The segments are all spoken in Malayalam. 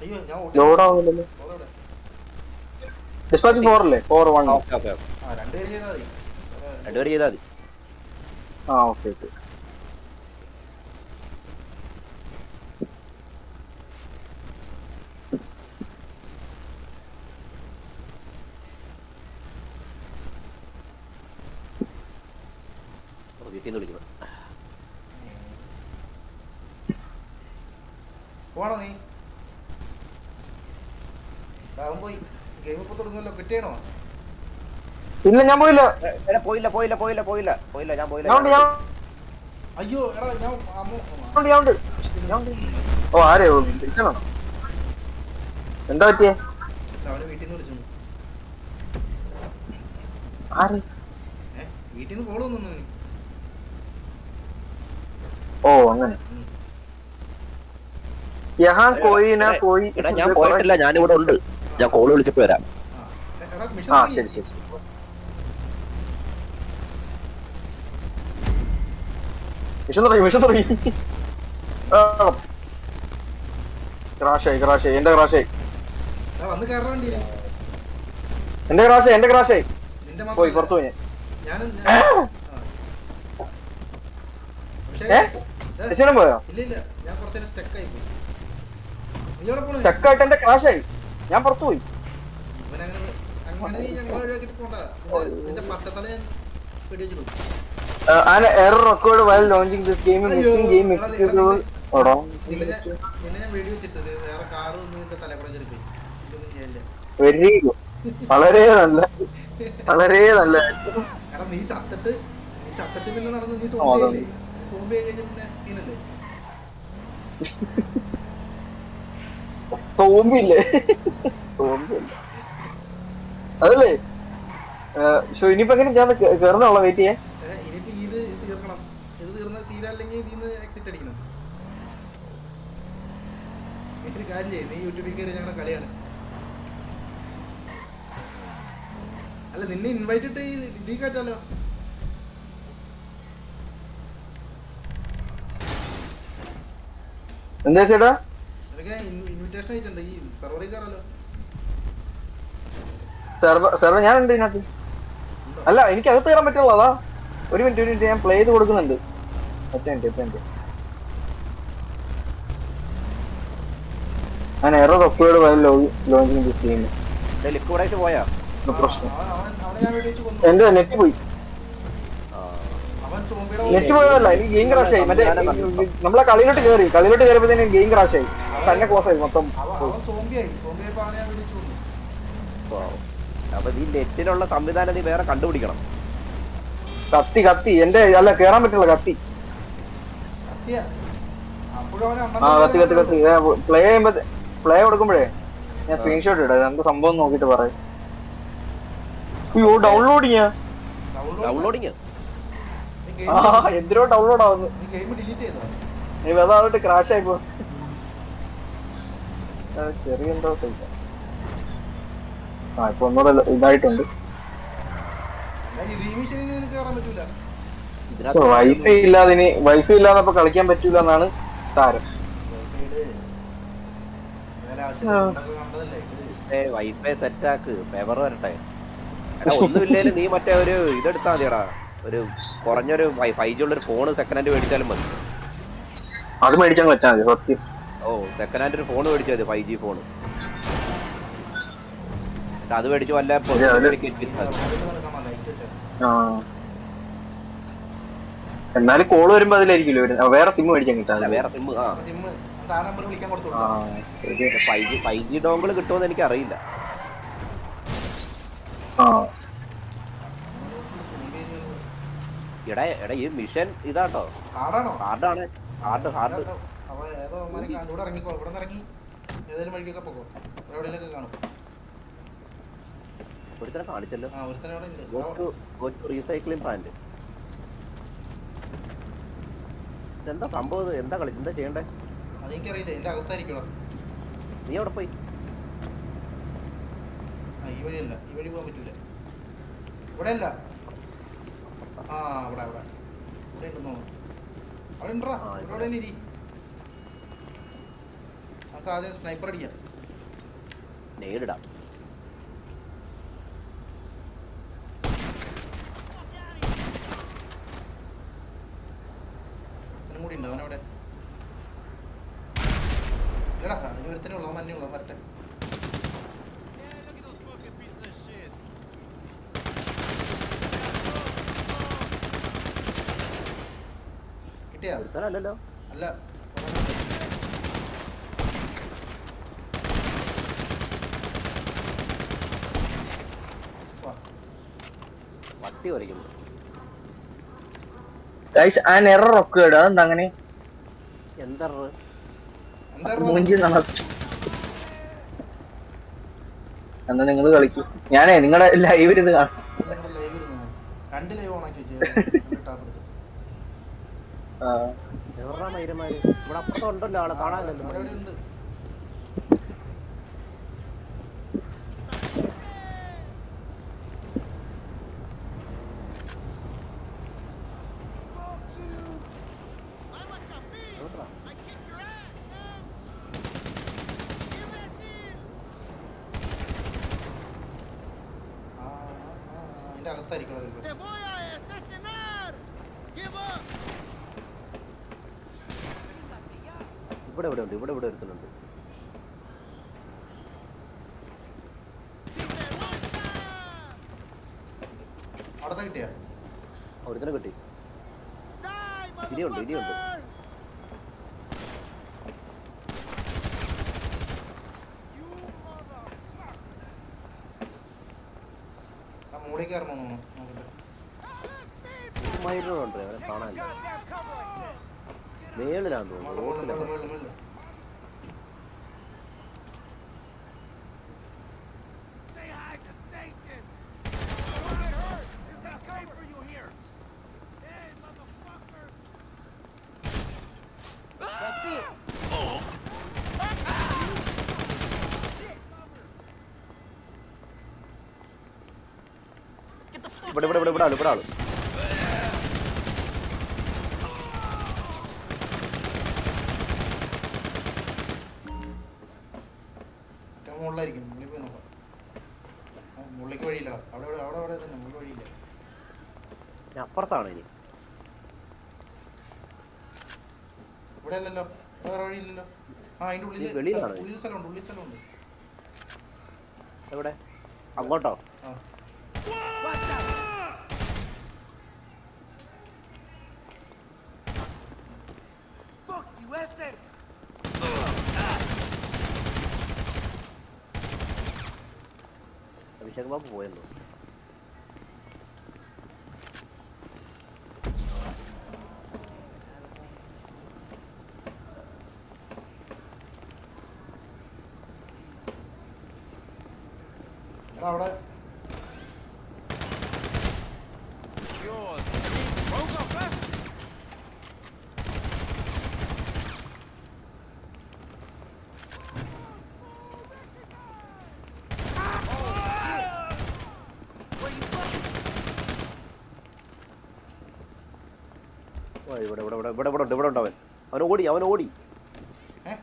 അയ്യോ ഞാൻ ഓടി. ലോഡ് ആവുന്നില്ലല്ലോ ഡിസ്പാച്ച് ഫോർ അല്ലേ? Four one okay okay okay. ആ രണ്ടുപേര് ചെയ്താൽ മതി. ആ ഓക്കെ ഓക്കെ. വീട്ടിൽ നിന്ന് വിളിക്കണം പോണോ നീ? പോയി. ഗെയിം ഇപ്പൊ തുടങ്ങുമല്ലോ കിട്ടിയണോ? ഇല്ല ഞാൻ പോയില്ല. പോയില്ല പോയില്ല പോയില്ല പോയില്ല. പോയില്ല ഞാൻ പോയില്ല. അയ്യോ എടാ ഞാൻ ഓ ആരെയോ വിളിച്ചണോ എന്താ പറ്റിയേ? അവന് വീട്ടിൽ നിന്ന് വിളിച്ചു ആര്? വീട്ടിൽ നിന്ന് കോൾ വന്നു ഓ അങ്ങനെ. കോയി. ഞാൻ പോയിട്ടില്ല ഞാനിവിടെ ഉണ്ട്. ഞാൻ കോൾ വിളിച്ചപ്പോ വരാം. ആ മിഷൻ ആ ശരി ശരി ശരി. മിഷൻ തുടങ്ങി മിഷൻ തുടങ്ങി. ക്രാഷായി ക്രാഷായി. എന്റെ ക്രാഷായി. എന്റെ ക്രാഷായി എന്റെ ക്രാഷായി. നിന്റെ പോയി. പുറത്തു പോയി. ഞാൻ പോയോ ഇല്ല ഇല്ല. ഞാൻ കുറച്ചേരം സ്റ്റക്ക് ആയി പോയി. നീ എവിടെ പോണു സ്റ്റക്കായിട്ട് എന്റെ ക്രാഷായി. ഞാൻ പുറത്തു പോയി. Error record while launching this game missing game executable auto very good. വളരെ നല്ല വളരെ നല്ല നീ ചത്തിട്ട് നീ ചത്തിട്ട് പിന്നെ നടന്ന് നീ സോംബി. സോംബി പിന്നെ സീനല്ലേ സോമ്പില്ലേ സോമ്പില്ല അതല്ലേ? ഷോ ഇനിയിപ്പോ എങ്ങനെ? ഞാൻ കേറുന്നുള്ള വെയിറ്റ് ചെയ്യാൻ. ഏ, ഇനിയിപ്പോ ഇത് തീർക്കണം. ഇത് തീർന്ന തീരല്ലെങ്കിൽ ഇതിന്ന് എക്സിറ്റ് അടിക്കണം. നീ കാര്യം ചെയ്യ് നീ യൂട്യൂബിൽ കയറി ഞങ്ങളുടെ കളിയാണ്. അല്ല നിന്നെ ഇൻവൈറ്റ് ഇട്ട് ഈ ഇതിൽ കയറ്റാലോ എന്താ ചേട്ടാ? ഇൻവിറ്റേഷൻ അയച്ചിട്ടുണ്ട്. ഈ സെർവറിൽ കയറാലോ? സെർവർ സെർവർ ഞാനുണ്ട് ഇതിനകത്ത്. അല്ല എനിക്ക് അകത്ത് കയറാൻ പറ്റുള്ളൂ അതാ. ഒരു മിനിറ്റ് ഒരു മിനിറ്റ് ഞാൻ പ്ലേ ചെയ്ത് കൊടുക്കുന്നുണ്ട്. ഒറ്റ മിനിറ്റ് ഒറ്റ മിനിറ്റ് ഞാൻ എറർ ഒപ്പേഡ് വൈൽ ലോഞ്ചിങ് ലിക്വിഡായിട്ട് പോയാ? പ്രശ്നം? എന്റെ നെറ്റ് പോയി. ആ. അവൻ സോംബിയുടെ നെറ്റ് പോയതല്ല എനിക്ക് ഗെയിം ക്രാഷ് ആയി. മറ്റേ നമ്മളെ കളിയിലോട്ട് കയറി കളിയിലോട്ട് കയറിയപ്പോ ഗെയിം ക്രാഷ് ആയി. തന്നെ കോസായി മൊത്തം. അപ്പൊ നീ നെറ്റിനുള്ള സംവിധാനം നീ വേറെ കണ്ടുപിടിക്കണം. കത്തി കത്തി. എന്റെ അല്ല കേറാൻ പറ്റില്ല കത്തി. ആ കത്തി കത്തി കത്തി. പ്ലേ ചെയ്യുമ്പോ പ്ലേ കൊടുക്കുമ്പോഴേ ഞാൻ സ്ക്രീൻഷോട്ട് ഇടാം. എന്താ സംഭവം നോക്കിട്ട് പറ അയ്യോ ഡൗൺലോഡിങ് ഡൗൺലോഡിങ് ആ? എന്തിനോ ഡൗൺലോഡ് ആവുന്നു. നീ ഗെയിം ഡിലീറ്റ് ചെയ്തോ? നീ അതായിട്ട് ക്രാഷ് ആയിപ്പോ ആ, ചെറിയ എന്തോ സൈസ് ആ. ഇപ്പൊ ഒന്നുകൂടെ ഇതായിട്ടുണ്ട്. വൈഫൈ ഇല്ലാതെ ഇനി വൈഫൈ ഇല്ലാതെ ഇപ്പൊ കളിക്കാൻ പറ്റൂല എന്നാണ് താരം. വൈഫൈ സെറ്റ് ആക്ക്. പേപ്പർ വരട്ടെ. ഒന്നുമില്ലേലും നീ മറ്റേ ഒരു ഇതെടുത്താ മതിയടാ. ഒരു കുറഞ്ഞൊരു ഫൈവ് ജി ഉള്ള ഒരു ഫോൺ സെക്കൻഡ് ഹാൻഡ് മേടിച്ചാലും മതി. അത് മേടിച്ചാൽ വെച്ചാൽ മതി സത്യം. ഓ സെക്കൻഡ് ഹാൻഡ് ഒരു ഫോൺ മേടിച്ചു അത് ഫൈവ് ജി ഫോൺ അത് മേടിച്ച് വല്ല എന്നാലും കോൾ വരുമ്പോ അതിലായിരിക്കില്ല വരുന്നത്. വേറെ സിം മേടിക്കാൻ കിട്ടാ വേറെ സിം ആ. Five G five G dongle കിട്ടുമെന്ന് എനിക്ക് അറിയില്ല ആ. എടാ എടാ ഈ മിഷൻ ഇതാട്ടോ. കാർഡാണോ ഹാർഡാണ് ഹാർഡ് ഹാർഡ് അപ്പൊ ഏതോ അവന്മാര് കാ- ഇവിടെ ഇറങ്ങിക്കോ ഇവിടെ നിന്ന് ഇറങ്ങി ഏതെങ്കിലും വഴിക്കൊക്കെ പോകോ. എവിടെയെങ്കിലൊക്കെ കാണും. ഒരുത്തനെ കാണിച്ചല്ലോ. ആ ഒരുത്തനെ അവിടെ ഉണ്ട്. റീസൈക്ലിംഗ് പ്ലാന്റ് എന്താ സംഭവം? എന്താ കളി എന്താ ചെയ്യണ്ടേ? അതെനിക്കറിയില്ല. എന്റെ അകത്തായിരിക്കണം നീ അവിടെ പോയി. ആ ഈ വഴിയല്ല. ഈ വഴി പോകാൻ പറ്റൂല. ഇവിടെ അല്ല ആ അവിടെ അവിടെ ഇവിടെ ഉണ്ടെന്നോ അവിടെ ഉണ്ടോ? എവിടെ ഇരി നമുക്ക് ആദ്യം സ്നൈപ്പർ അടിക്കാം. നേരിടാം. കൂടി ഉണ്ട് അവനവിടെ. ഇല്ലടാ അതിന് ഒരുത്തനേ ഉള്ളൂ അവൻ തന്നെ ഉള്ളൂ അവൻ വരട്ടെ. കിട്ടിയാ? അല്ല വട്ടി വരയ്ക്കുന്നു ഗൈസ് ആ എറർ ഒക്കെ ഇടുക അതെന്താ അങ്ങനെ? എന്താ മൂഞ്ചി നടച്ചു എന്നാ നിങ്ങൾ കളിക്കും. ഞാനേ നിങ്ങളുടെ ലൈവ് ഇത് കാണാം. നിങ്ങളുടെ ലൈവ് ഇരുന്നു ആ. എവിടാ മൈരമാര് ഇവിടെ അപ്പുറത്തുണ്ടല്ലോ ആളെ കാണാനല്ലോ അവിടെ ഇവിടെ ഉണ്ട് എവിടെടാ? ആ, ആ, ആ, അതിന്റെ അകത്തായിരിക്കണം. ഇവിടെ ഇവിടെ ഉണ്ട് ഇവിടെ ഇവിടെ എടുക്കുന്നുണ്ട് ¡Si te gusta! അവിടെ കിട്ടിയാ ഒരുത്തനെ കിട്ടി ¡Die, ഇനിയുണ്ട്, ഇനിയുണ്ട്. മൈലുണ്ട് അവരെ കാണാൻ മേളിലാന്ന് തോന്നുന്നു റോഡിലാണ് ഇവിടെ ഇവിടെ ഇവിടെ ഇവിടെ ആൾ ഇവിടെ ആൾ. മുകളിലായിരിക്കും. മുകളിൽ പോയി നോക്കാം. മുകളിലേക്ക് വഴിയില്ല. അവിടെ അവിടെ അവിടെ അവിടെ തന്നെ. മുകളിൽ വഴിയില്ല. അപ്പുറത്താണ് ഇനി. ഇവിടെ അല്ലല്ലോ. വേറെ വഴിയില്ലല്ലോ ആ അതിന്റെ ഉള്ളിൽ? ഉള്ളിൽ സ്ഥലമുണ്ട് ഉള്ളിൽ സ്ഥലമുണ്ട്. എവിടെ? അങ്ങോട്ടോ? എടാ അവിടെ ഇവിടെ ഇവിടെ ഇവിടെ ഇവിടെ ഇവിടെ ഉണ്ട് ഇവിടെ ഉണ്ട് അവൻ. അവൻ ഓടി അവൻ ഓടി. ഏ?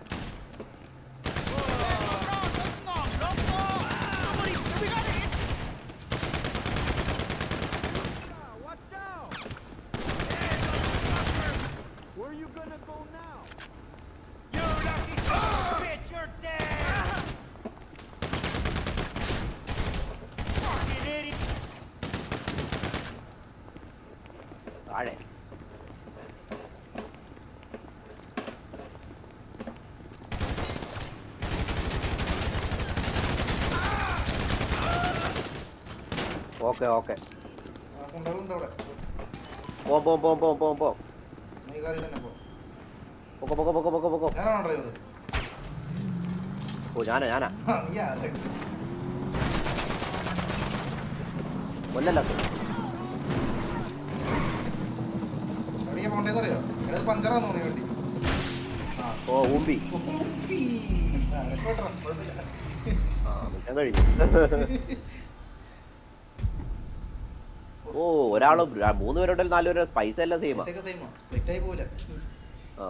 Okay okay. പോം പോം പോം പോം പോം പോം. പൊക്കോ പൊക്കോ പൊക്കോ പൊക്കോ പൊക്കോ. ഓ ഞാനാ ഞാനാ. കൊല്ലല്ല. ഓ ഊമ്പി. ആ, കഴിഞ്ഞു. ഓ ഒരാൾ മൂന്ന് പേരുണ്ടെങ്കിൽ നാലുപേരുടെ പേര് പൈസ എല്ലാം സെയിമാ ആ.